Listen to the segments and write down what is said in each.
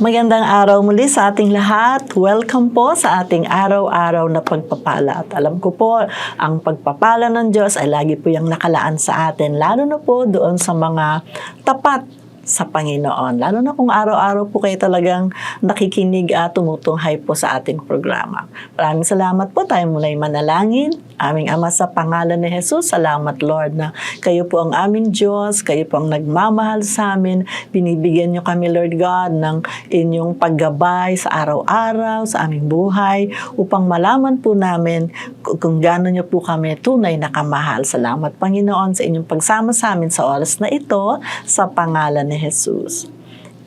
Magandang araw muli sa ating lahat. Welcome po sa ating araw-araw na pagpapala. At alam ko po, ang pagpapala ng Diyos ay lagi po yung nakalaan sa atin, lalo na po doon sa mga tapat sa Panginoon. Lalo na kung araw-araw po kayo talagang nakikinig at tumutunghay po sa ating programa. Maraming salamat po. Tayo muna manalangin. Aming Ama sa pangalan ni Jesus, salamat Lord na kayo po ang aming Diyos, kayo po ang nagmamahal sa amin. Binibigyan niyo kami Lord God ng inyong paggabay sa araw-araw, sa aming buhay, upang malaman po namin kung, gaano niyo po kami tunay na kamahal. Salamat Panginoon sa inyong pagsama sa amin sa oras na ito, sa pangalan ni Jesus.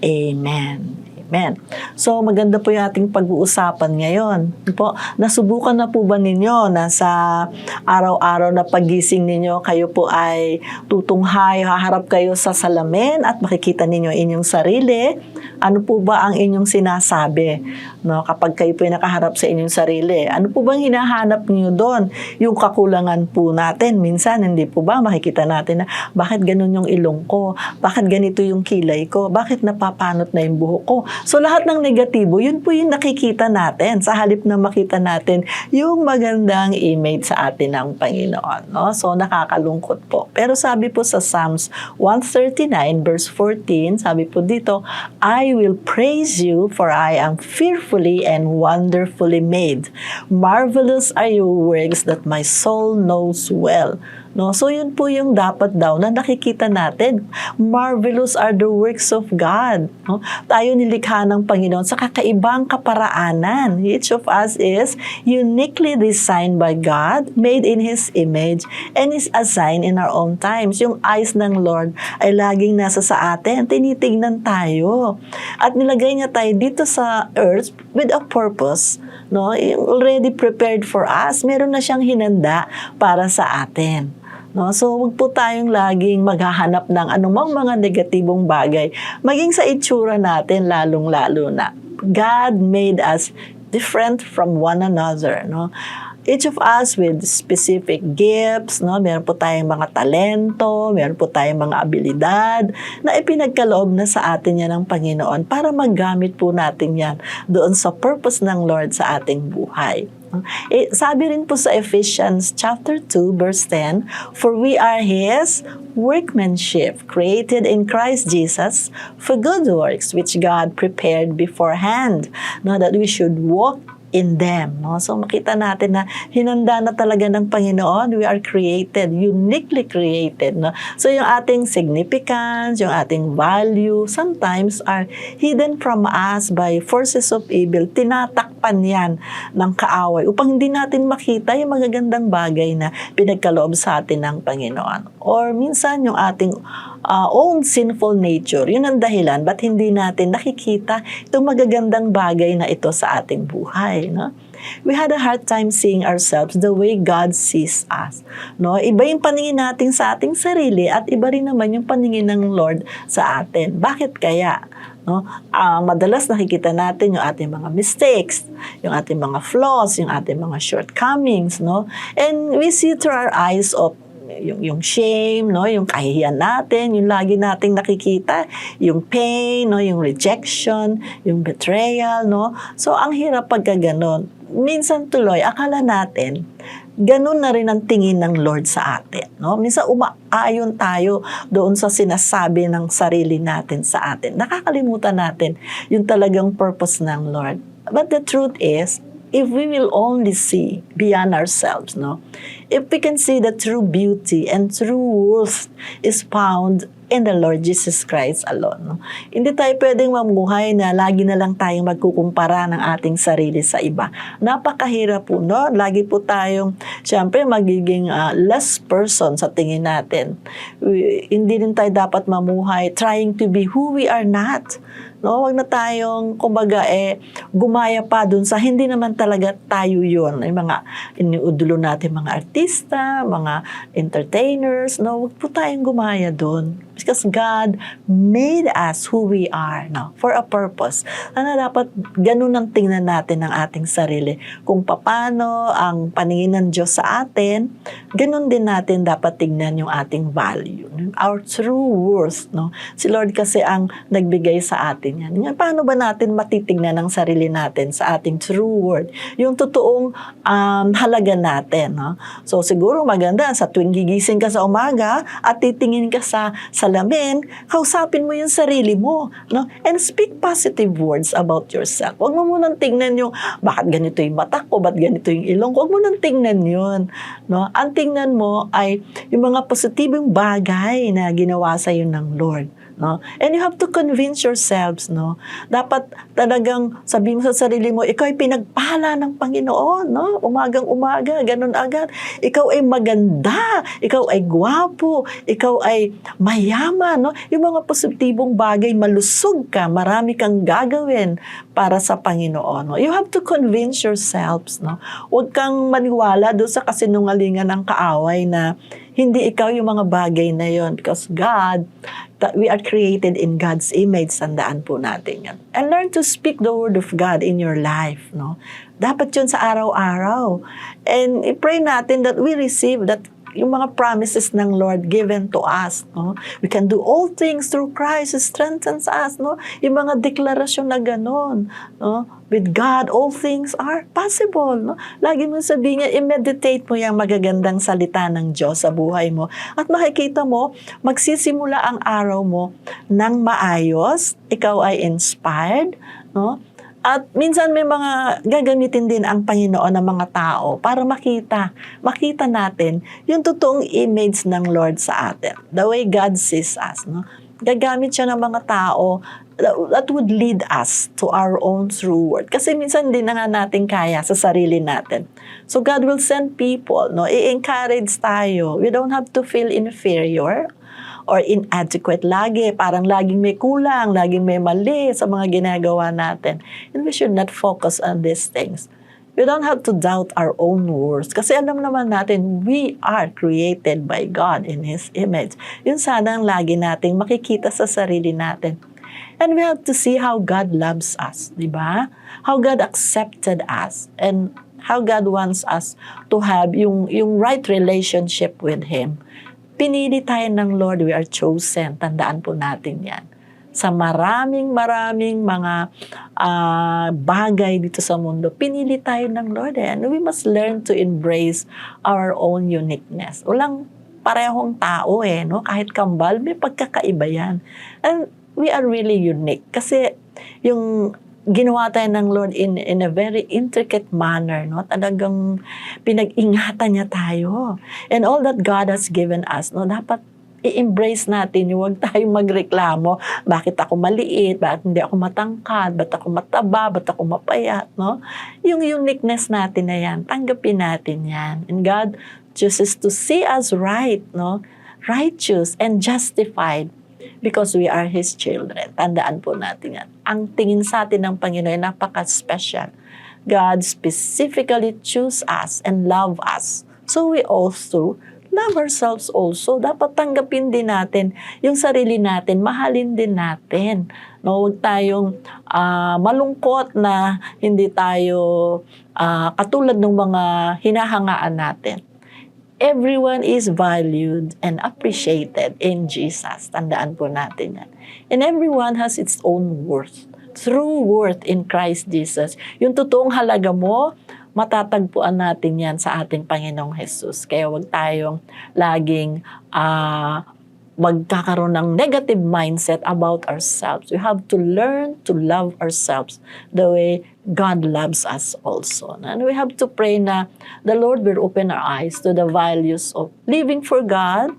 Amen. Amen. So maganda po yung ating pag-uusapan ngayon. Po, nasubukan na po ba ninyo na sa araw-araw na pagising ninyo, kayo po ay tutunghay, haharap kayo sa salamin at makikita ninyo inyong sarili? Ano po ba ang inyong sinasabi? No, kapag kayo po ay nakaharap sa inyong sarili, ano po bang hinahanap niyo doon? Yung kakulangan po natin. Minsan, hindi po ba makikita natin na bakit ganun yung ilong ko? Bakit ganito yung kilay ko? Bakit napapanot na yung buhok ko? So lahat ng negatibo, yun po yung nakikita natin sa halip na makita natin yung magandang image sa atin ng Panginoon. No? So nakakalungkot po. Pero sabi po sa Psalms 139 verse 14, sabi po dito, I will praise you for I am fearfully and wonderfully made. Marvelous are your works that my soul knows well. No? So yun po yung dapat daw na nakikita natin. Marvelous are the works of God. No? Tayo nilikha ng Panginoon sa kakaibang kaparaanan. Each of us is uniquely designed by God, made in His image, and is assigned in our own times. Yung eyes ng Lord ay laging nasa sa atin. Tinitignan tayo. At nilagay niya tayo dito sa earth with a purpose. No? Already prepared for us. Meron na siyang hinanda para sa atin. No? So, wag po tayong laging maghahanap ng anumang mga negatibong bagay. Maging sa itsura natin, lalong-lalo na. God made us different from one another. No? Each of us with specific gifts, no? meron po tayong mga talento, meron po tayong mga abilidad na ipinagkaloob na sa atin yan ng Panginoon para magamit po natin yan doon sa purpose ng Lord sa ating buhay. Eh, sabi rin po sa Ephesians chapter 2 verse 10, For we are His workmanship, created in Christ Jesus for good works, which God prepared beforehand, no, that we should walk in them. No? So makita natin na hinanda na talaga ng Panginoon. We are created, uniquely created. No? So yung ating significance, yung ating value, sometimes are hidden from us by forces of evil. Tinatakpan yan ng kaaway upang hindi natin makita yung magagandang bagay na pinagkaloob sa atin ng Panginoon. Or minsan yung ating uh, own sinful nature, yun ang dahilan ba't hindi natin nakikita itong magagandang bagay na ito sa ating buhay. No? We had a hard time seeing ourselves the way God sees us. No? Iba yung paningin natin sa ating sarili at iba rin naman yung paningin ng Lord sa atin. Bakit kaya? No? Uh, madalas nakikita natin yung ating mga mistakes, yung ating mga flaws, yung ating mga shortcomings, no? And we see through our eyes of yung, yung shame, no, yung kahihiyan natin, yung lagi nating nakikita, yung pain, no, yung rejection, yung betrayal, no. So ang hirap pagka ganun. Minsan tuloy akala natin ganun na rin ang tingin ng Lord sa atin. No? Minsan umaayon tayo doon sa sinasabi ng sarili natin sa atin. Nakakalimutan natin yung talagang purpose ng Lord. But the truth is, if we will only see beyond ourselves, no? If we can see the true beauty and true worth is found in the Lord Jesus Christ alone. No? Hindi tayo pwedeng mamuhay na lagi na lang tayong magkukumpara ng ating sarili sa iba. Napakahirap po, no? Lagi po tayong, syempre, magiging uh, less person sa tingin natin. We, hindi din tayo dapat mamuhay trying to be who we are not. No, wag na tayong kumbaga eh gumaya pa dun sa hindi naman talaga tayo 'yon. Yung mga iniudulo natin mga artista, mga entertainers, no, wag po tayong gumaya dun. Because God made us who we are, no, for a purpose. Ano dapat ganun ang tingnan natin ng ating sarili. Kung paano ang paningin ng Diyos sa atin, ganun din natin dapat tingnan yung ating value, our true worth, no. Si Lord kasi ang nagbigay sa atin yan. Nga, Paano ba natin matitignan ang sarili natin sa ating true worth? Yung totoong um, halaga natin, no. So siguro maganda sa tuwing gigising ka sa umaga at titingin ka sa salamin, kausapin mo yung sarili mo, no? And speak positive words about yourself. Huwag mo munang tingnan yung bakit ganito yung mata ko, bakit ganito yung ilong ko. Huwag mo nang tingnan yun, no? Ang tingnan mo ay yung mga positibong bagay na ginawa sa ng Lord. No? And you have to convince yourselves, no? Dapat talagang sabihin mo sa sarili mo, ikaw ay pinagpala ng Panginoon, no? Umagang umaga, ganun agad. Ikaw ay maganda, ikaw ay gwapo, ikaw ay mayaman, no? Yung mga positibong bagay, malusog ka, marami kang gagawin para sa Panginoon. No? You have to convince yourselves, no? Huwag kang maniwala doon sa kasinungalingan ng kaaway na hindi ikaw yung mga bagay na yon because God, that we are created in God's image, tandaan po natin yan. And learn to speak the word of God in your life, no? Dapat yun sa araw-araw. And i-pray natin that we receive that yung mga promises ng Lord given to us, no? We can do all things through Christ who strengthens us, no? Yung mga deklarasyon na ganon, no? With God, all things are possible, no? Lagi mo sabihin niya, i-meditate mo yung magagandang salita ng Diyos sa buhay mo. At makikita mo, magsisimula ang araw mo ng maayos, ikaw ay inspired, no? At minsan may mga gagamitin din ang Panginoon ng mga tao para makita, makita natin yung totoong image ng Lord sa atin. The way God sees us. No? Gagamit siya ng mga tao that would lead us to our own true word. Kasi minsan hindi na nga natin kaya sa sarili natin. So God will send people, no? I-encourage tayo. We don't have to feel inferior or inadequate lagi. Parang laging may kulang, laging may mali sa mga ginagawa natin. And we should not focus on these things. We don't have to doubt our own worth. Kasi alam naman natin, we are created by God in His image. Yun sana ang lagi nating makikita sa sarili natin. And we have to see how God loves us, di ba? How God accepted us and how God wants us to have yung, yung right relationship with Him pinili tayo ng Lord, we are chosen. Tandaan po natin yan. Sa maraming maraming mga ah, bagay dito sa mundo, pinili tayo ng Lord. Eh. And we must learn to embrace our own uniqueness. Walang parehong tao eh, no? Kahit kambal, may pagkakaiba yan. And we are really unique. Kasi yung ginawa tayo ng Lord in, in a very intricate manner, no? Talagang pinag-ingatan niya tayo. And all that God has given us, no? Dapat i-embrace natin huwag tayong magreklamo. Bakit ako maliit? Bakit hindi ako matangkad? Ba't ako mataba? Ba't ako mapayat? No? Yung uniqueness natin na yan, tanggapin natin yan. And God chooses to see us right, no? righteous and justified because we are His children. Tandaan po natin yan. Ang tingin sa atin ng Panginoon ay napaka-special. God specifically choose us and love us. So we also love ourselves also. Dapat tanggapin din natin yung sarili natin, mahalin din natin. No, huwag tayong ah, malungkot na hindi tayo ah, katulad ng mga hinahangaan natin everyone is valued and appreciated in Jesus. Tandaan po natin yan. And everyone has its own worth. True worth in Christ Jesus. Yung totoong halaga mo, matatagpuan natin yan sa ating Panginoong Jesus. Kaya wag tayong laging ah, magkakaroon ng negative mindset about ourselves. We have to learn to love ourselves the way God loves us also. And we have to pray na the Lord will open our eyes to the values of living for God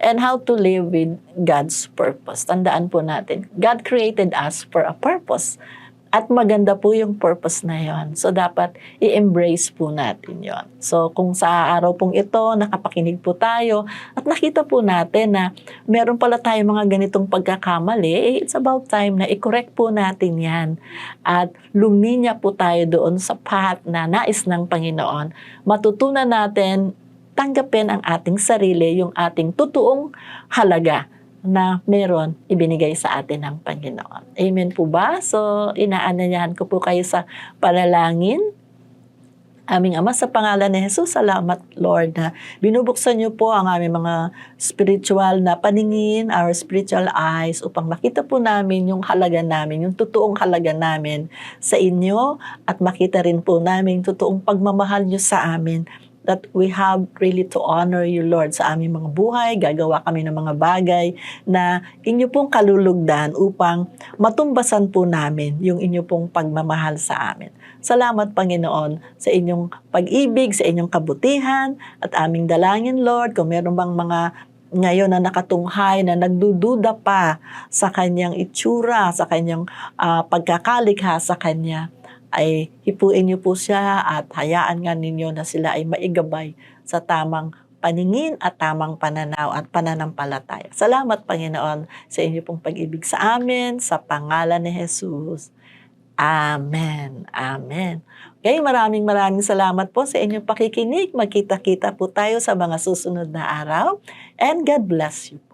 and how to live with God's purpose. Tandaan po natin, God created us for a purpose. At maganda po yung purpose na yon. So, dapat i-embrace po natin yon. So, kung sa araw pong ito, nakapakinig po tayo at nakita po natin na meron pala tayo mga ganitong pagkakamali, eh, it's about time na i-correct po natin yan. At luminya po tayo doon sa path na nais ng Panginoon. Matutunan natin tanggapin ang ating sarili, yung ating totoong halaga na meron ibinigay sa atin ng Panginoon. Amen po ba? So, inaanyayahan ko po kayo sa panalangin. Aming Ama, sa pangalan ni Jesus, salamat Lord na binubuksan niyo po ang aming mga spiritual na paningin, our spiritual eyes, upang makita po namin yung halaga namin, yung totoong halaga namin sa inyo at makita rin po namin totoong pagmamahal niyo sa amin that we have really to honor you, Lord, sa aming mga buhay. Gagawa kami ng mga bagay na inyo pong kalulugdan upang matumbasan po namin yung inyo pong pagmamahal sa amin. Salamat, Panginoon, sa inyong pag-ibig, sa inyong kabutihan, at aming dalangin, Lord, kung meron bang mga ngayon na nakatunghay na nagdududa pa sa kanyang itsura, sa kanyang ah, pagkakalikha sa kanya, ay hipuin niyo po siya at hayaan nga ninyo na sila ay maigabay sa tamang paningin at tamang pananaw at pananampalataya. Salamat, Panginoon, sa inyo pong pag-ibig sa amin, sa pangalan ni Jesus. Amen. Amen. Okay, maraming maraming salamat po sa inyong pakikinig. Magkita-kita po tayo sa mga susunod na araw. And God bless you.